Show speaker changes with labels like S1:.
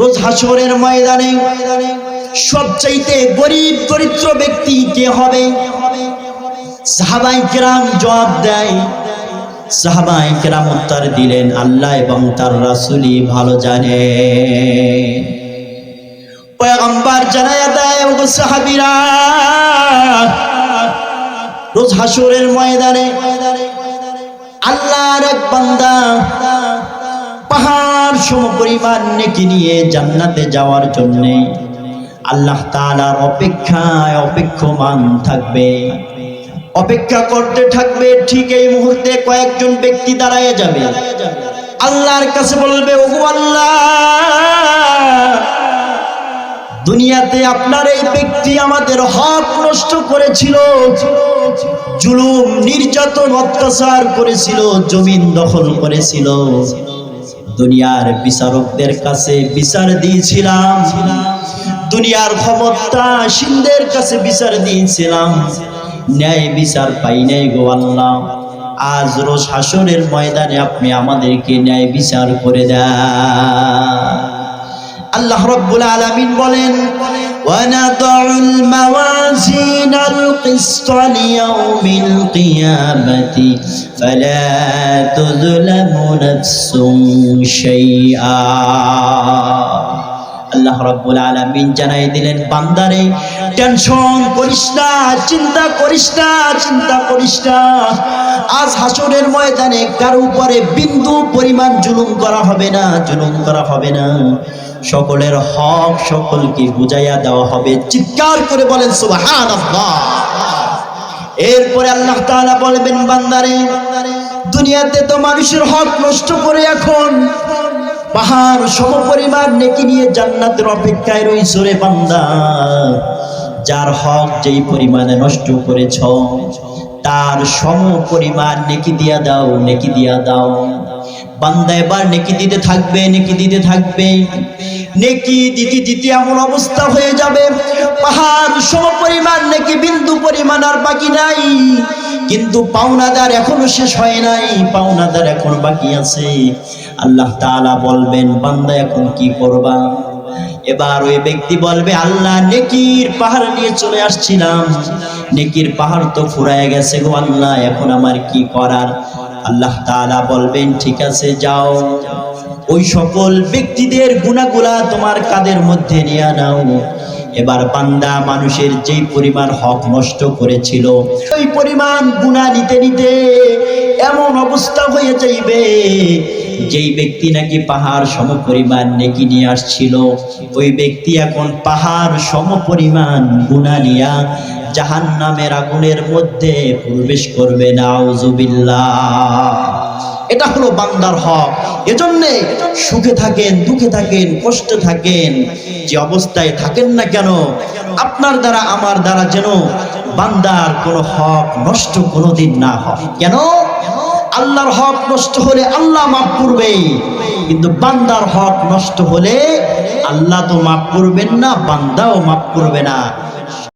S1: রোজ হাসরের ময়দানে সবচাইতে গরিব, দরিদ্র ব্যক্তি কে হবে? সাহাবাই কেরাম জবাব দেয়, সাহাবাই কেরাম উত্তর দিলেন, আল্লাহ এবং তার রাসূলই ভালো জানে। পয়গম্বর জানায়া দেয়, ওগো সাহাবীরা রোজ হাসরের ময়দানে আল্লাহর এক বান্দা সমপরিমাণ নেকি নিয়ে জান্নাতে যাওয়ার জন্য আল্লাহ তাআলার অপেক্ষায় অপেক্ষমান থাকবে। অপেক্ষা করতে থাকবে, ঠিক এই মুহূর্তে কয়েকজন ব্যক্তি দাঁড়ায় যাবে। আল্লাহর কাছে বলবে, ওগো আল্লাহ, দুনিয়াতে আপনার এই ব্যক্তি আমাদের হক নষ্ট করেছিল, জুলুম, নির্যাতন, অত্যাচার করেছিল, জমিন দখল করেছিল। দুনিয়ার বিচারকদের কাছে বিচার দিয়েছিলাম। দুনিয়ার ক্ষমতা সিন্ধের কাছে বিচার দিয়েছিলাম। ন্যায় বিচার পাই নাই গো আল্লাহ। আজ রোজ হাসরের ময়দানে আপনি আমাদেরকে ন্যায় বিচার করে দেন। আল্লাহ রব্বুল আলামিন বলেন ونضع الموازين القسط ليوم القيامة فلا تظلم نفس شيئا আল্লাহ রাব্বুল আলামিন জানাই দিলেন বান্দারে টেনশন করিস না চিন্তা করিস না চিন্তা করিস না আজ হাসরের ময়দানে কারো উপরে বিন্দু পরিমাণ জুলুম করা হবে না জুলুম করা হবে না সকলের হক সকলকে বুঝাইয়া দেওয়া হবে। চিৎকার করে বলেন, সুবহানাল্লাহ। এরপরে আল্লাহ তাআলা বলবেন, বান্দারে, দুনিয়াতে তো মানুষের হক নষ্ট করে এখন পাহাড় সমপরিমাণ নেকি নিয়ে জান্নাতের অপেক্ষায় রইছ রে বান্দা। যার হক যেই পরিমাণে নষ্ট করেছ, তার সম পরিমাণ নেকি দিয়া দাও, নেকি দিয়া দাও। বান্দা এবার নেকি দিতে থাকবে, নেকি দিতে থাকবে। নেকি দিতে দিতে এমন অবস্থা হয়ে যাবে। পাহাড় সম পরিমাণ, নেকি বিন্দু পরিমাণ আর বাকি নাই। কিন্তু পাওনাদার এখনও শেষ হয় নাই, পাওনাদার এখন বাকি আছে। আল্লাহ তাআলা বলবেন, বান্দা এখন কি করবা? এবার ওই ব্যক্তি বলবে, আল্লাহ নেকির পাহাড় নিয়ে চলে আসছিলাম। নেকির পাহাড় তো ফুরায় গেছে গো আল্লাহ, এখন আমার কি করার? আল্লাহ তালা বলবেন, ঠিক আছে, যাও। ওই সকল ব্যক্তিদের গুণাগুলা তোমার কাদের মধ্যে নিয়ে নাও। এবার বান্দা মানুষের যেই পরিমাণ হক নষ্ট করেছিল ওই পরিমাণ গুণা নিতে নিতে এমন অবস্থা হয়ে যাইবে যেই ব্যক্তি নাকি পাহাড় সম পরিমাণ নেকি নিয়ে আসছিল, ওই ব্যক্তি এখন পাহাড় সম পরিমাণ গুণা নিয়া জাহান নামের আগুনের মধ্যে প্রবেশ করবে, নাউজুবিল্লাহ। এটা হলো বান্দার হক। এজন্যে সুখে থাকেন, দুঃখে থাকেন, কষ্টে থাকেন, যে অবস্থায় থাকেন না কেন, আপনার দ্বারা, আমার দ্বারা যেন বান্দার কোনো হক নষ্ট কোনোদিন না হয়। কেন? আল্লাহর হক নষ্ট হলে আল্লাহ মাফ করবে। কিন্তু বান্দার হক নষ্ট হলে আল্লাহ তো মাফ করবেন না, বান্দাও মাফ করবে না।